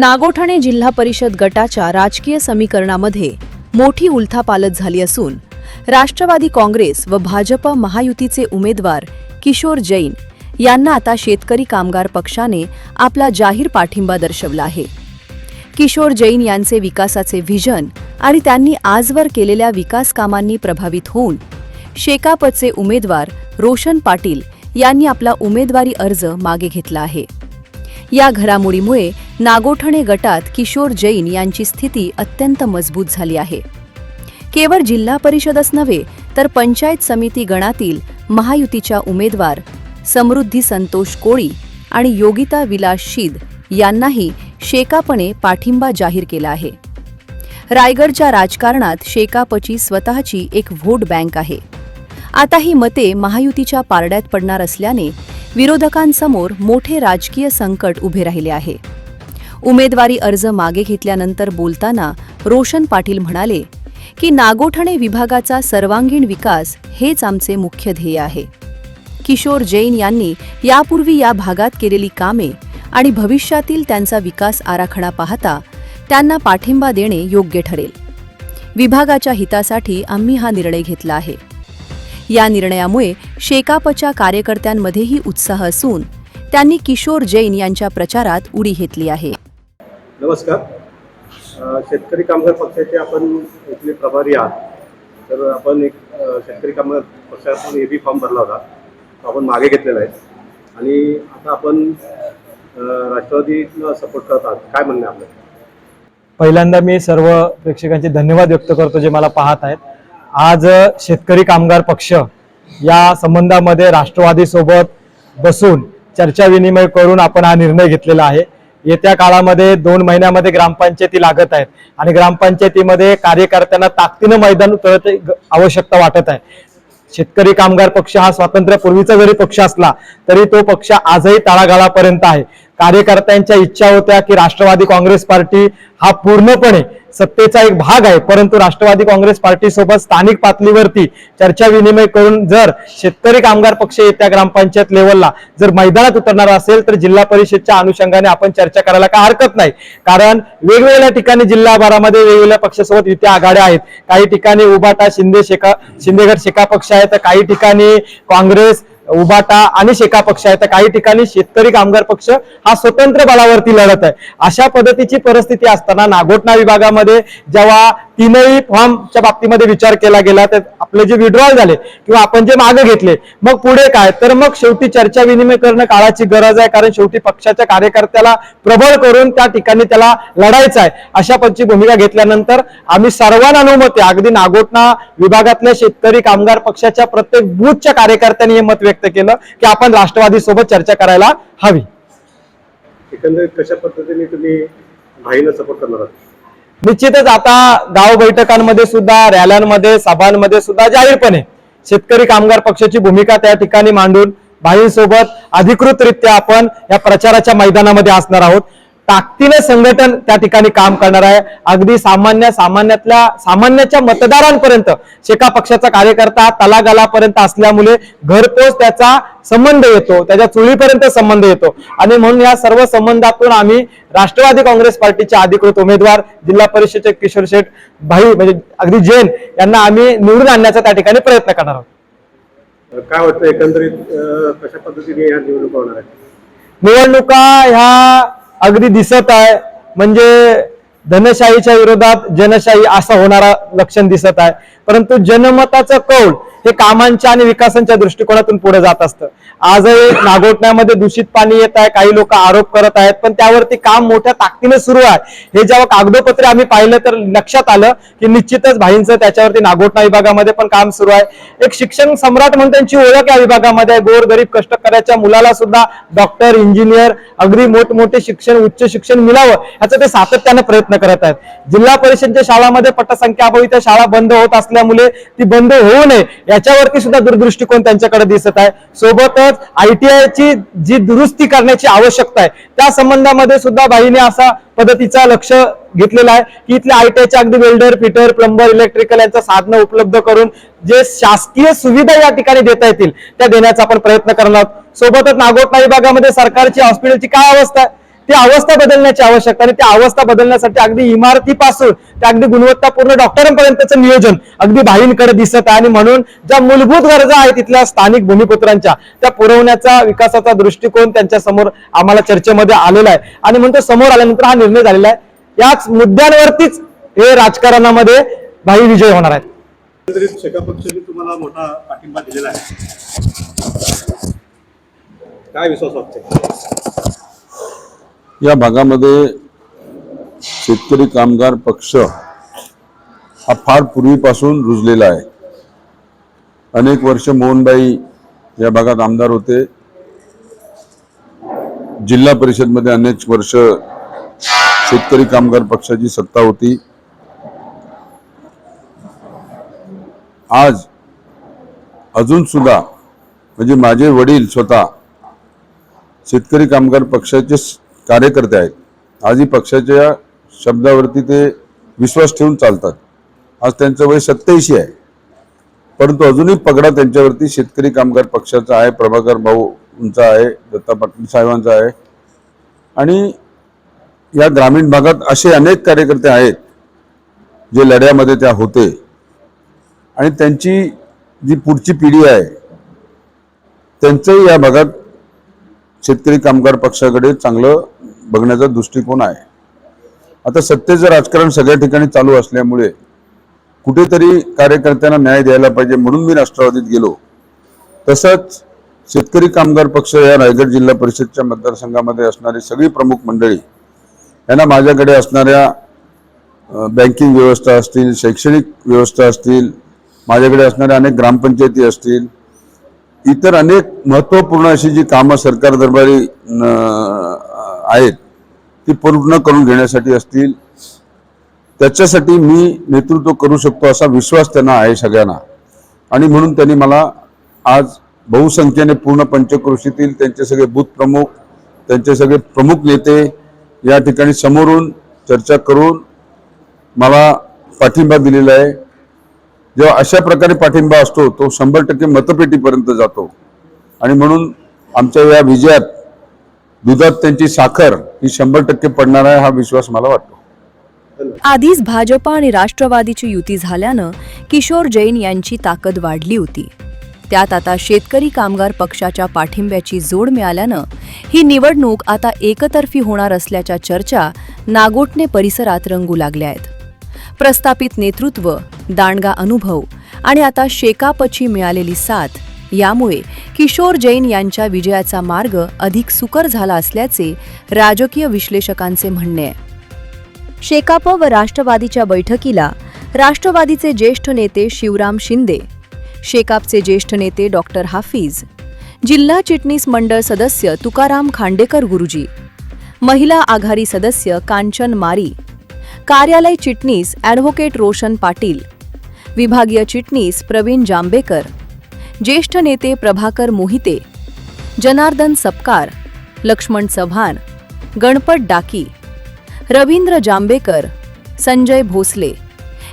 नागोठणे जिल्हा परिषद गटाच्या राजकीय समीकरणामध्ये मोठी उलथापालत झाली असून राष्ट्रवादी काँग्रेस व भाजप महायुतीचे उमेदवार किशोर जैन यांना आता शेतकरी कामगार पक्षाने आपला जाहीर पाठिंबा दर्शवला आहे. किशोर जैन यांचे विकासाचे व्हिजन आणि त्यांनी आजवर केलेल्या विकास कामांनी प्रभावित होऊन शेकापचे उमेदवार रोशन पाटील यांनी आपला उमेदवारी अर्ज मागे घेतला आहे. या घडामोडीमुळे नागोठणे गटात किशोर जैन यांची स्थिती अत्यंत मजबूत झाली आहे. केवळ जिल्हा परिषदच नव्हे तर पंचायत समिती गणातील महायुतीच्या उमेदवार समृद्धी संतोष कोळी आणि योगिता विलास शीद यांनाही शेकापणे पाठिंबा जाहीर केला आहे. रायगडच्या राजकारणात शेकापची स्वतःची एक व्होट बँक आहे. आता ही मते महायुतीच्या पारड्यात पडणार असल्याने विरोधकांसमोर मोठे राजकीय संकट उभे राहिले आहे. उमेदवारी अर्ज मागे घेतल्यानंतर बोलताना रोशन पाटील म्हणाले की नागोठणे विभागाचा सर्वांगीण विकास हेच आमचे मुख्य ध्येय आहे. किशोर जैन यांनी यापूर्वी या भागात केलेली कामे आणि भविष्यातील त्यांचा विकास आराखडा पाहता त्यांना पाठिंबा देणे योग्य ठरेल. विभागाच्या हितासाठी आम्ही हा निर्णय घेतला आहे. या निर्णयामुळे शेकापच्या कार्यकर्त्यांमध्येही उत्साह असून त्यांनी किशोर जैन यांच्या प्रचारात उडी घेतली आहे. नमस्कार. शेतकरी कामगार पक्षाचे आपण इथले प्रभारी आहात. तर आपण एक शेतकरी कामगार पक्षातून ए बी फॉर्म भरला होता. तो आपण मागे घेतलेला आहे. आणि आता आपण राष्ट्रवादीला सपोर्ट करत आहात. काय म्हणणं आपलं पहिल्यांदा मी सर्व प्रेक्षकांचे धन्यवाद व्यक्त करतो जे मला पाहत आहेत. आज शेतकरी कामगार पक्ष या संबंधामध्ये राष्ट्रवादीसोबत बसून चर्चा विनिमय करून आपण हा निर्णय घेतलेला आहे. येत्या काळामध्ये दोन महिन्यामध्ये ग्रामपंचायती लागत आहेत आणि ग्रामपंचायतीमध्ये कार्यकर्त्यांना ताकदीनं मैदान उतरण्याची ग- आवश्यकता वाटत आहे. शेतकरी कामगार पक्ष हा स्वातंत्र्यापूर्वीचा जरी पक्ष असला तरी तो पक्ष आजही तळागाळापर्यंत आहे. कार्यकर्त्यांच्या इच्छा होत्या की राष्ट्रवादी काँग्रेस पार्टी हा पूर्णपणे सत्तेचा एक भाग आहे. परंतु राष्ट्रवादी काँग्रेस पार्टी सोबत स्थानिक पातळीवरती चर्चा विनिमय करून जर शेतकरी कामगार पक्ष येत्या ग्रामपंचायत लेवलला जर मैदानात उतरणार असेल तर जिल्हा परिषदच्या अनुषंगाने आपण चर्चा करायला काय हरकत नाही. कारण वेगवेगळ्या ठिकाणी जिल्हाभरामध्ये वेगवेगळ्या पक्षासोबत इथे आघाड्या आहेत. काही ठिकाणी उबाटा शिंदे शेका शिंदेगड शेका पक्ष आहे तर काही ठिकाणी काँग्रेस उभाटा आणि शेका पक्ष आहे. तर काही ठिकाणी शेतकरी कामगार पक्ष हा स्वतंत्र बळावरती लढत आहे. अशा पद्धतीची परिस्थिती असताना नागोठणा विभागामध्ये जेव्हा तीनही फॉर्मच्या बाबतीमध्ये विचार केला गेला तर आपले जे विड्रॉल झाले किंवा आपण जे मागे घेतले मग पुढे काय? तर मग शेवटी चर्चा विनिमय करणं काळाची गरज आहे कारण शेवटी पक्षाच्या कार्यकर्त्याला प्रबळ करून त्या ठिकाणी त्याला लढायचं आहे. अशा पंची भूमिका घेतल्यानंतर आम्ही सर्वांना अनुमती आहे. अगदी नागोटना विभागातल्या शेतकरी कामगार पक्षाच्या प्रत्येक बूथच्या कार्यकर्त्यांनी हे मत व्यक्त केलं की आपण राष्ट्रवादी सोबत चर्चा करायला हवी. एकंदरीत कशा पद्धतीने तुम्ही भाईला सपोर्ट करणार आहात? निश्चितच आता गाव बैठकांमध्ये सुद्धा रॅल्यांमध्ये सभांमध्ये सुद्धा जाहीरपणे शेतकरी कामगार पक्षाची भूमिका त्या ठिकाणी मांडून भाईंसोबत अधिकृतरित्या आपण या प्रचाराच्या मैदानामध्ये असणार आहोत. ताकदीने संघटन त्या ठिकाणी काम करणार आहे. अगदी सामान्य सामान्यातल्या सामान्याच्या मतदारांपर्यंत शेका पक्षाचा कार्यकर्ता तलागालापर्यंत असल्यामुळे घरपोच त्याचा संबंध येतो त्याच्या चुलीपर्यंत संबंध येतो. आणि म्हणून या सर्व संबंधातून आम्ही राष्ट्रवादी काँग्रेस पार्टीचे अधिकृत उमेदवार जिल्हा परिषदेचे किशोर शेठ भाई म्हणजे अगदी जैन यांना आम्ही निवडून आणण्याचा त्या ठिकाणी प्रयत्न करणार आहोत. काय वाटतं एकंदरीत कशा पद्धतीने या निवडणूक होणार आहेत? निवडणुका ह्या अगदी दिसत आहे. म्हणजे धनशाहीच्या विरोधात जनशाही असं होणारा लक्षण दिसत आहे. परंतु जनमताचं कौल हे कामांच्या आणि विकासांच्या दृष्टिकोनातून पुढे जात असतं. आजही नागोठण्यामध्ये दूषित पाणी येत आहे काही लोक आरोप करत आहेत पण त्यावरती काम मोठ्या ताकदीने सुरू आहे. हे जेव्हा कागदोपत्र आम्ही पाहिलं तर लक्षात आलं की निश्चितच भाईंचं त्याच्यावरती नागोठणा विभागामध्ये पण काम सुरू आहे. एक शिक्षण सम्राट म्हणून त्यांची ओळख या विभागामध्ये गोर गरीब कष्टकऱ्याच्या मुलाला सुद्धा डॉक्टर इंजिनियर अगदी मोठमोठे शिक्षण उच्च शिक्षण मिळावं याचा ते सातत्याने प्रयत्न करत आहेत. जिल्हा परिषदच्या शाळामध्ये पटसंख्या अभावी त्या शाळा बंद होत असल्यामुळे ती बंद होऊ नये. याच्यावरती सुद्धा दूरदृष्टिकोन त्यांच्याकडे दिसत आहे. सोबतच आयटीआयची जी दुरुस्ती करण्याची आवश्यकता आहे त्या संबंधामध्ये सुद्धा बाईने असा पद्धतीचा लक्ष घेतलेला आहे की इथल्या आयटीआयच्या अगदी वेल्डर फिटर प्लंबर इलेक्ट्रिकल यांचं साधनं उपलब्ध करून जे शासकीय सुविधा या ठिकाणी देता येतील त्या देण्याचा आपण प्रयत्न करणार आहोत. सोबतच नागोठणा विभागामध्ये सरकारची हॉस्पिटलची काय अवस्था आहे? ती अवस्था बदलण्याची आवश्यकता आणि त्या अवस्था बदलण्यासाठी अगदी इमारतीपासून ते अगदी गुणवत्तापूर्ण डॉक्टरांपर्यंतचं नियोजन अगदी भाईंकडे दिसत आहे. आणि म्हणून ज्या मूलभूत गरजा आहेत तिथल्या स्थानिक भूमिपुत्रांच्या त्या पुरवण्याचा विकासाचा दृष्टिकोन त्यांच्यासमोर आम्हाला चर्चेमध्ये आलेला आहे. आणि म्हणतो समोर आल्यानंतर हा निर्णय झालेला आहे. याच मुद्द्यांवरतीच हे राजकारणामध्ये भाई विजय होणार आहेत. तुम्हाला मोठा पाठिंबा दिलेला आहे. काय विश्वास वाटते या भागामध्ये शेतकरी कामगार पक्ष हा फार पूर्वीपासून रुजलेला आहे. अनेक वर्ष मोहनबाई या भागात आमदार होते. जिल्हा परिषदमध्ये अनेक वर्ष शेतकरी कामगार पक्षाची सत्ता होती. आज अजून सुद्धा म्हणजे माझे वडील स्वतः शेतकरी कामगार पक्षाचे कार्यकर्ते आहेत. आजही पक्षाच्या शब्दावरती ते विश्वास ठेवून चालतात. आज त्यांचं वय सत्याऐंशी आहे. परंतु अजूनही पगडा त्यांच्यावरती शेतकरी कामगार पक्षाचा आहे प्रभाकर भाऊंचा आहे दत्ता पाटील साहेबांचा आहे. आणि या ग्रामीण भागात असे अनेक कार्यकर्ते आहेत जे लढ्यामध्ये त्या होते. आणि त्यांची जी पुढची पिढी आहे त्यांचंही या भागात शेतकरी कामगार पक्षाकडे चांगलं बघण्याचा दृष्टिकोन आहे. आता सत्तेचं राजकारण सगळ्या ठिकाणी चालू असल्यामुळे कुठेतरी कार्यकर्त्यांना न्याय द्यायला पाहिजे म्हणून मी राष्ट्रवादीत गेलो. तसंच शेतकरी कामगार पक्ष या रायगड जिल्हा परिषदच्या मतदारसंघामध्ये असणारी सगळी प्रमुख मंडळी यांना माझ्याकडे असणाऱ्या बँकिंग व्यवस्था असतील शैक्षणिक व्यवस्था असतील माझ्याकडे असणाऱ्या अनेक ग्रामपंचायती असतील इतर अनेक महत्त्वपूर्ण अशी जी कामं सरकार दरबारी आहेत ती पूर्ण करून घेण्यासाठी असतील त्याच्यासाठी मी नेतृत्व करू शकतो असा विश्वास त्यांना आहे सगळ्यांना. आणि म्हणून त्यांनी मला आज बहुसंख्येने पूर्ण पंचक्रोशीतील त्यांचे सगळे बूथ प्रमुख त्यांचे सगळे प्रमुख नेते या ठिकाणी समोरून चर्चा करून मला पाठिंबा दिलेला आहे. जेव्हा अशा प्रकारे पाठिंबा असतो तो शंभर टक्के मतपेटीपर्यंत जातो. आणि म्हणून आमच्या या विजयात दुधात त्यांची साखर ही शंभर टक्के पडणार आहे हा विश्वास मला वाटतो. आधीच भाजपा आणि राष्ट्रवादीची युती झाल्यानं किशोर जैन यांची ताकद वाढली होती. त्यात आता शेतकरी कामगार पक्षाच्या पाठिंब्याची जोड मिळाल्यानं ही निवडणूक आता एकतर्फी होणार असल्याच्या चर्चा नागोटणे परिसरात रंगू लागल्या आहेत. प्रस्थापित नेतृत्व दांडगा अनुभव आणि आता शेकापची मिळालेली साथ यामुळे किशोर जैन यांच्या विजयाचा मार्ग अधिक सुकर झाला असल्याचे राजकीय विश्लेषकांचे म्हणणे आहे. शेकाप व राष्ट्रवादीच्या बैठकीला राष्ट्रवादीचे ज्येष्ठ नेते शिवराम शिंदे शेकापचे ज्येष्ठ नेते डॉक्टर हाफिज जिल्हा चिटणीस मंडळ सदस्य तुकाराम खांडेकर गुरुजी महिला आघाडी सदस्य कांचन मारी कार्यालय चिटणीस ॲडव्होकेट रोशन पाटील विभागीय चिटणीस प्रवीण जांबेकर ज्येष्ठ नेते प्रभाकर मोहिते जनार्दन सपकार लक्ष्मण चव्हाण गणपत डाकी रवींद्र जांबेकर संजय भोसले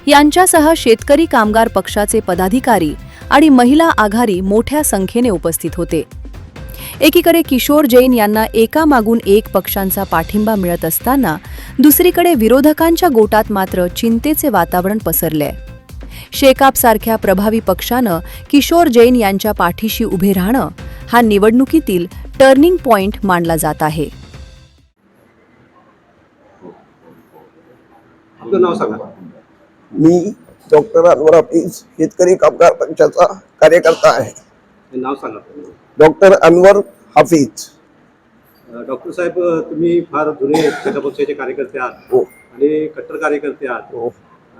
यांच्यासह शेतकरी कामगार पक्षाचे पदाधिकारी आणि महिला आघाडी मोठ्या संख्येने उपस्थित होते. एकीकडे किशोर जैन यांना एकामागून एक पक्षांचा पाठिंबा मिळत असताना दुसरीकडे विरोधकांच्या गोटात मात्र चिंतेचे वातावरण पसरले शेकाप सारख्या प्रभावी पक्षानं किशोर जैन यांच्या पाठीशी उभे राहणं हा निवडणुकीतील टर्निंग पॉइंट मानला जात आहे. आपलं नाव सांगा. मी डॉक्टर अनवर हाफिज शेतकरी कामगार पक्षाचा कार्यकर्ता आहे. हे नाव सांगा. डॉक्टर अनवर हाफिज डॉक्टर साहेब तुम्ही फार जुने पक्षाचे कार्यकर्ते आहात हो. आणि कट्टर कार्यकर्ते आहात. हो.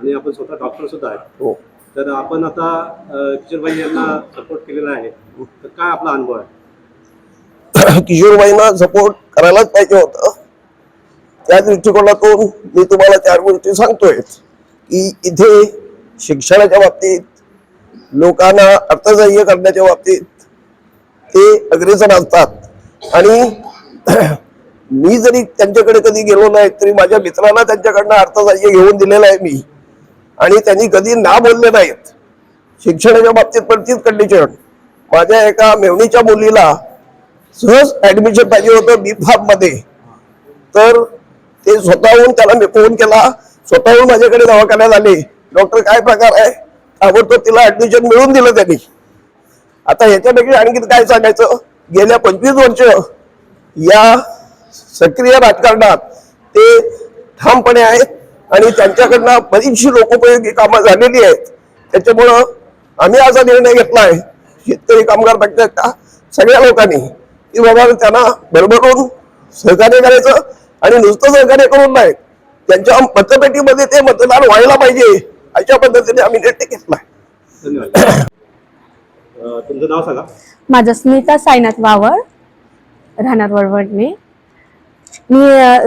आणि आपण स्वतः डॉक्टर सुद्धा आहेत. हो. तर आपण आता किशोरबाई यांना सपोर्ट केलेला आहे. तर काय आपला अनुभव आहे? किशोरबाईंना सपोर्ट करायलाच पाहिजे होतं. त्या दृष्टिकोनातून मी तुम्हाला चार गोष्टी सांगतोय. की इथे शिक्षणाच्या बाबतीत लोकांना अर्थसहाय्य करण्याच्या बाबतीत ते अग्रेसर असतात. आणि मी जरी त्यांच्याकडे कधी गेलो नाही तरी माझ्या मित्राला त्यांच्याकडनं अर्थसहाय्य घेऊन दिलेलं आहे मी. आणि त्यांनी कधी ना बोलले नाहीत. शिक्षणाच्या बाबतीत पण तीच कंडिशन माझ्या एका मेवणीच्या मुलीला सहज ऍडमिशन पाहिजे होतं बी फार्ममध्ये. तर ते स्वतःहून त्याला मी फोन केला. स्वतःहून माझ्याकडे दवाखान्यात आले. डॉक्टर काय प्रकार आहे? ताबडतोब तिला ऍडमिशन मिळवून दिलं त्यांनी. आता ह्याच्यापेक्षा आणखी काय सांगायचं? गेल्या पंचवीस वर्ष या सक्रिय राजकारणात ते ठामपणे आहेत. आणि त्यांच्याकडनं बरीचशी लोकोपयोगी कामं झालेली आहेत. त्याच्यामुळं आम्ही असा निर्णय घेतला आहे शेतकरी कामगार पक्षाच्या सगळ्या लोकांनी की बाबा त्यांना भरभरून सहकार्य करायचं आणि नुसतं सहकार्य करून नाही त्यांच्या मतपेटीमध्ये ते मतदान व्हायला पाहिजे अशा पद्धतीने आम्ही निर्णय घेतला धन्यवाद. तुमचं नाव सांगा. माझं स्मिता साईनाथ वावळ राहणार वळवडणे. मी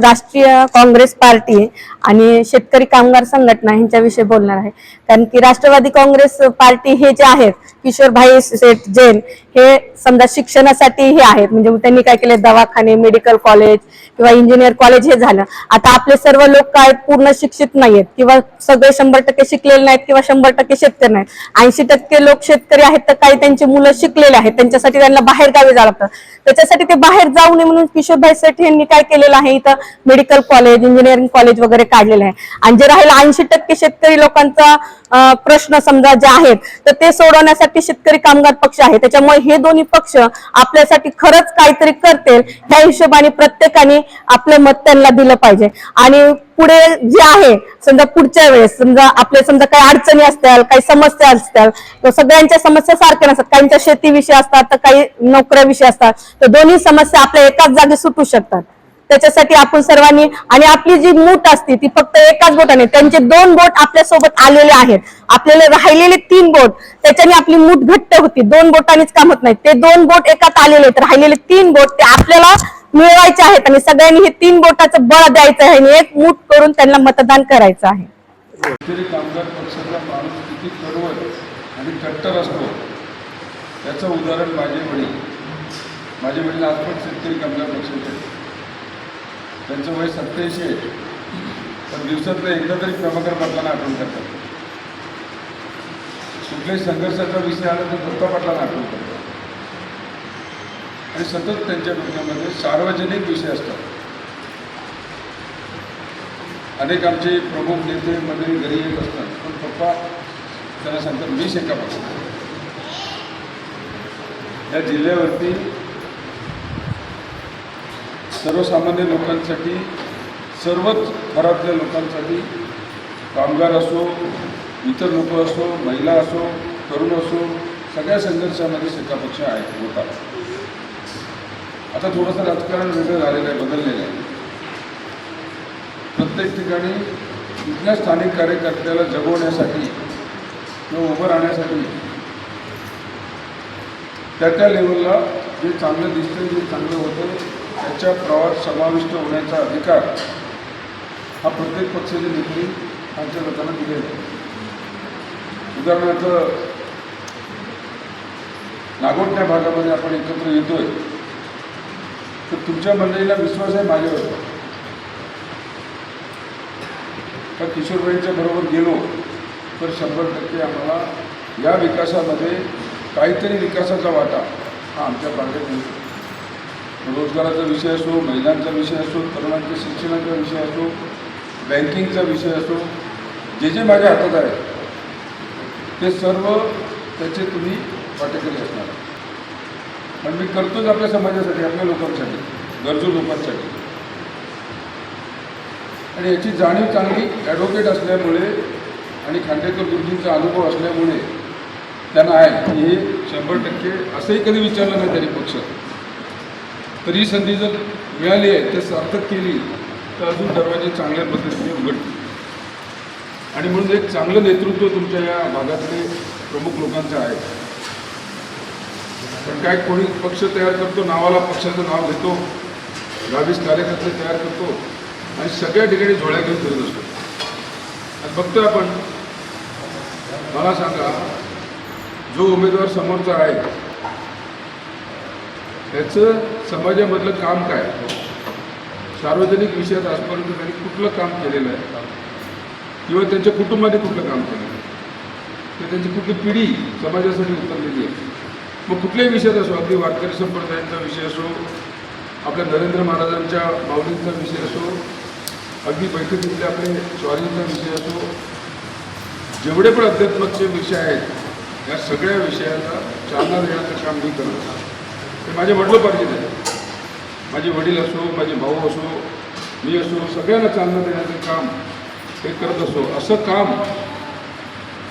राष्ट्रीय काँग्रेस पार्टी आणि शेतकरी कामगार संघटना यांच्याविषयी बोलणार आहे. कारण की राष्ट्रवादी काँग्रेस पार्टी हे जे आहेत किशोरभाई शेठ जैन हे समजा शिक्षणासाठी हे आहेत. म्हणजे त्यांनी काय केले? दवाखाने मेडिकल कॉलेज किंवा इंजिनियर कॉलेज हे झालं. आता आपले सर्व लोक काय पूर्ण शिक्षित नाहीयेत किंवा सगळे शंभर टक्के शिकलेले नाहीत किंवा शंभर टक्के शेतकरी नाहीत. ऐंशी टक्के लोक शेतकरी आहेत तर काही त्यांची मुलं शिकलेले आहेत. त्यांच्यासाठी त्यांना बाहेर गावी जावं लागतं. त्याच्यासाठी ते बाहेर जाऊ नये म्हणून किशोरभाई सेठ यांनी काय केलेलं आहे इथं. मेडिकल कॉलेज इंजिनिअरिंग कॉलेज वगैरे काढलेलं आहे. आणि जे राहील ऐंशी टक्के शेतकरी लोकांचा प्रश्न समजा जे आहेत तर ते सोडवण्यासाठी शेतकरी कामगार पक्ष आहे. त्याच्यामुळे हे दोन्ही पक्ष आपल्यासाठी खरंच काहीतरी करतील ह्या हिशोबाने प्रत्येकाने आपलं मत त्यांना दिलं पाहिजे. आणि पुढे जे आहे समजा पुढच्या वेळेस समजा आपले समजा काही अडचणी असतील काही समस्या असतील तर सगळ्यांच्या समस्या सारख्या नसतात. काहींच्या शेतीविषयी असतात तर काही नोकऱ्याविषयी असतात. तर दोन्ही समस्या आपल्या एकाच जागी सुटू शकतात. त्याच्यासाठी आपण सर्वांनी आणि आपली जी मूठ असते ती फक्त एकाच बोटाने त्यांचे दोन बोट आपल्यासोबत आलेले आहेत. आपल्याला राहिलेले तीन बोट त्याच्याने आपली मूठ घट्ट होती. दोन बोटांनीच काम होत नाही. ते दोन बोट एकात आलेले आहेत. राहिलेले तीन बोट ते आपल्याला मिळवायचे आहेत आणि सगळ्यांनी हे तीन बोटाचं बळ द्यायचं आहे आणि एक मूठ करून त्यांना मतदान करायचं आहे. शेतकरी कामगार पक्षाचा माणूस किती कडवट आणि कट्टर असतो त्याचं उदाहरण माझे वडील. माझे वडील आज पण शेतकरी कामगार पक्षाचे त्यांचं वय सत्याऐंशी आहे. पण दिवसातलं एकदा तरी प्रभाकर पाटलांना आठवण करतात. कुठल्याही संघर्षाचा विषय आला तर दत्ता पाटलांना आठवण करतात. आणि सतत त्यांच्या डोक्यामध्ये सार्वजनिक विषय असतात. अनेक आमचे प्रमुख नेते मंडळी घरी येत असतात. पण पप्पा त्यांना सांगतात मी शेकापासून या जिल्ह्यावरती सर्वसामान्य लोकांसाठी सर्वच थरातल्या लोकांसाठी कामगार असो इतर लोक असो महिला असो तरुण असो सगळ्या संघर्षामध्ये शेकापक्ष आहे होता आता थोडंसं राजकारण वेगळं झालेलं आहे बदललेलं आहे. प्रत्येक ठिकाणी इथल्या स्थानिक कार्यकर्त्याला जगवण्यासाठी किंवा उभं राहण्यासाठी त्या त्या लेवलला जे चांगलं दिसतं जे चांगलं होतं त्याच्या प्रवास समाविष्ट होण्याचा अधिकार हा प्रत्येक पक्षाचे नेते आमच्या लोकांना दिलेला आहे. उदाहरणार्थ नागोटण्या भागामध्ये आपण एकत्र येतोय तर तुमच्या मंडळीला विश्वास आहे माझ्यावर? का किशोरबाईंच्या बरोबर गेलो तर शंभर टक्के आम्हाला या विकासामध्ये काहीतरी विकासाचा वाटा हा आमच्या भागात मिळतो रोजगाराचा विषय असो महिलांचा विषय असो तरुणांच्या शिक्षणाचा विषय असो बँकिंगचा विषय असो जे जे माझ्या हातात आहे ते सर्व त्याचे तुम्ही वाटेकरी असणार. पण मी करतोच आपल्या समाजासाठी आपल्या लोकांसाठी गरजू लोकांसाठी. आणि याची जाणीव चांगली ॲडव्होकेट असल्यामुळे आणि खांडेकर गुरुजींचा अनुभव असल्यामुळे त्यांना आहे. की हे शंभर टक्के असंही कधी विचारलं नाही त्यांनी पक्ष. तरी संधी जर मिळाली आहे ते सार्थक केली तर अजून दरवाजे चांगल्या पद्धतीने उघडतील. आणि म्हणून एक चांगलं नेतृत्व तुमच्या या भागातले प्रमुख लोकांचं आहे. पण काय कोणी पक्ष तयार करतो नावाला पक्षाचं नाव घेतो गावीस कार्यकर्ते तयार करतो आणि सगळ्या ठिकाणी झोळ्या घेऊन फिरत असतो. आणि बघतोय आपण मला सांगा जो उमेदवार समोरचा आहे त्याचं समाजामधलं काम काय? सार्वजनिक विषयात आजपर्यंत त्यांनी कुठलं काम केलेलं आहे? किंवा त्यांच्या कुटुंबाने कुठलं काम केलं आहे? त्यांची कुठली पिढी समाजासाठी उतरलेली आहे? मग कुठल्याही विषयात असो अगदी वारकरी संप्रदायांचा विषय असो आपल्या नरेंद्र महाराजांच्या माऊलींचा विषय असो अगदी बैठकीतले आपले स्वारींचा विषय असो जेवढे पण अध्यात्माचे विषय आहेत या सगळ्या विषयाला चालना देण्याचं काम मी करत असतो ते माझे वडिलोपार्जित आहे माझे वडील असो माझे भाऊ असो मी असो सगळ्यांना चालना देण्याचं काम हे करत असो. असं काम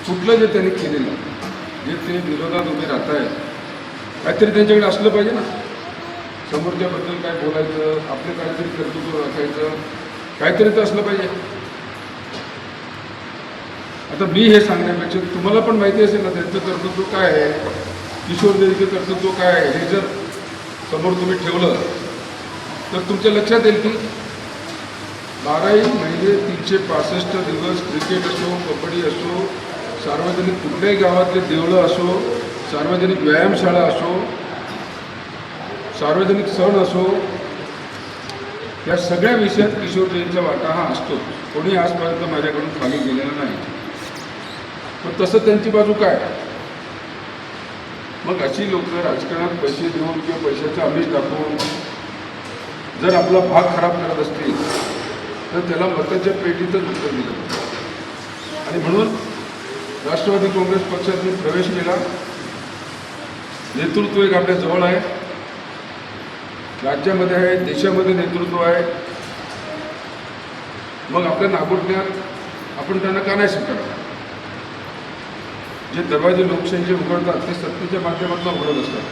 कुठलं जे त्यांनी केलेलं जे ते विरोधात उभे राहत आहेत काहीतरी त्यांच्याकडे असलं पाहिजे ना. समोरच्याबद्दल काय बोलायचं आपलं काहीतरी कर्तृत्व राखायचं काहीतरी तर असलं पाहिजे. आता मी हे सांगण्यापेक्षा तुम्हाला पण माहिती असेल ना त्यांचं कर्तृत्व काय आहे किशोर देवीचं कर्तृत्व काय आहे हे जर समोर तुम्ही ठेवलं तर तुमच्या लक्षात येईल की बाराही महिने तीनशे पासष्ट दिवस क्रिकेट असो कबड्डी असो सार्वजनिक कुठल्याही गावातले देवळं असो सार्वजनिक व्यायामशाळा असो सार्वजनिक सण असो या सगळ्या विषयात किशोर वाटा हा असतो. कोणी आजपर्यंत माझ्याकडून खाली गेलेला नाही. पण तसं त्यांची बाजू काय? मग अशी लोक राजकारणात पैसे देऊन किंवा पैशाचं आमिष दाखवून जर आपला भाग खराब करत असतील तर त्याला मताच्या पेटीतच उत्तर दिलं आणि म्हणून राष्ट्रवादी काँग्रेस पक्षात मी प्रवेश केला. नेतृत्व एक आपल्या जवळ आहे. राज्यामध्ये आहे देशामध्ये नेतृत्व आहे. मग आपल्या नागोठण्यात आपण त्यांना का नाही स्वीकारलं जे दरवाजे लोकशाहीचे उघडतात ते सत्तेच्या माध्यमातून उघडत असतात.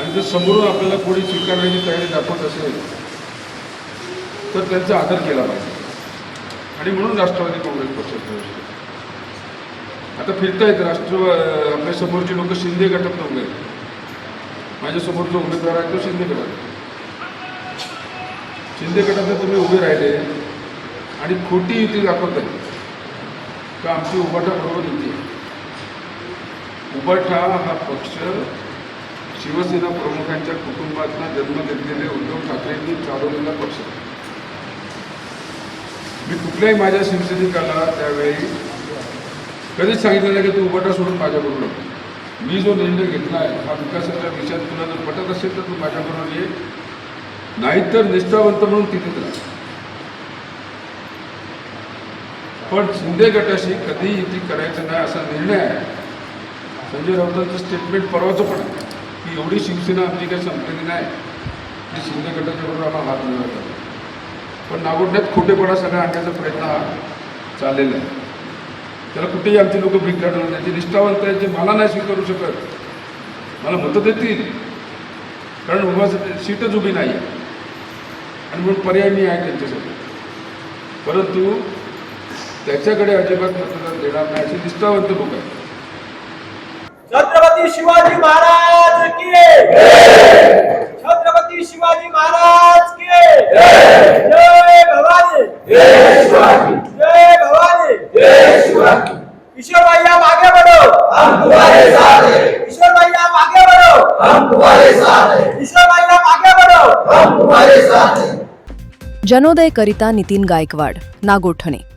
आणि जर समोरून आपल्याला कोणी स्वीकारण्याची तयारी दाखवत असेल तर त्यांचा आदर केला पाहिजे. आणि म्हणून राष्ट्रवादी काँग्रेस पक्षात आता केला. आता फिरतायत राष्ट्र आपल्या समोरचे लोक शिंदे गटात उभे आहेत. माझ्यासमोर जो उमेदवार आहे तो शिंदे गटात. शिंदे गटात तुम्ही उभे राहिले आणि खोटी युती दाखवत आहे का आमची उभाटा बरोबर युती. आहे उभाटा हा पक्ष शिवसेना प्रमुखांच्या कुटुंबातला जन्म घेतलेले उद्धव ठाकरेंनी चालवलेला पक्ष. मी कुठल्याही माझ्या शिवसैनिकाला त्यावेळी कधीच सांगितलं नाही की तू उभाटा सोडून माझ्याबरोबर मी जो निर्णय घेतला आहे हा विकासाच्या विषयात तुला जर पटत असेल तर तू माझ्याबरोबर ये. नाहीतर निष्ठावंत म्हणून तिथेच राहा. पण शिंदे गटाशी कधीही युती करायचं नाही असा निर्णय आहे. संजय राऊतांचं स्टेटमेंट परवाचं पण की एवढी शिवसेना आमची काही संपलेली नाही. की शिंदे गटाच्याबरोबर आम्हाला हात मिळवत पण नागोठण्यात खोटेपणा सगळा आणण्याचा प्रयत्न हा चाललेला आहे. त्याला कुठेही आमची लोक भीक नाही. जे निष्ठावंत आहेत जे मला नाही स्वीकारू शकत. मला मतं देतील. कारण उभा सीटच उभी नाही आहे. आणि म्हणून पर्याय मी आहे त्यांच्यासाठी. परंतु त्याच्याकडे अजिबात मतदान देणार नाही. असे निष्ठावंत लोक आहेत. छत्रपती शिवाजी महाराज की छत्रपती शिवाजी महाराज की जय! भवानी! जय भवानी! किशोर भैया आगे बढ़ो! हम तुम्हारे साथ हैं किशोर भैया आगे बढ़ो! हम तुम्हारे साथ हैं किशोर भैया आगे बढ़ो! हम तुम्हारे साथ हैं। जनोदय करिता नितीन गायकवाड नागोठणे.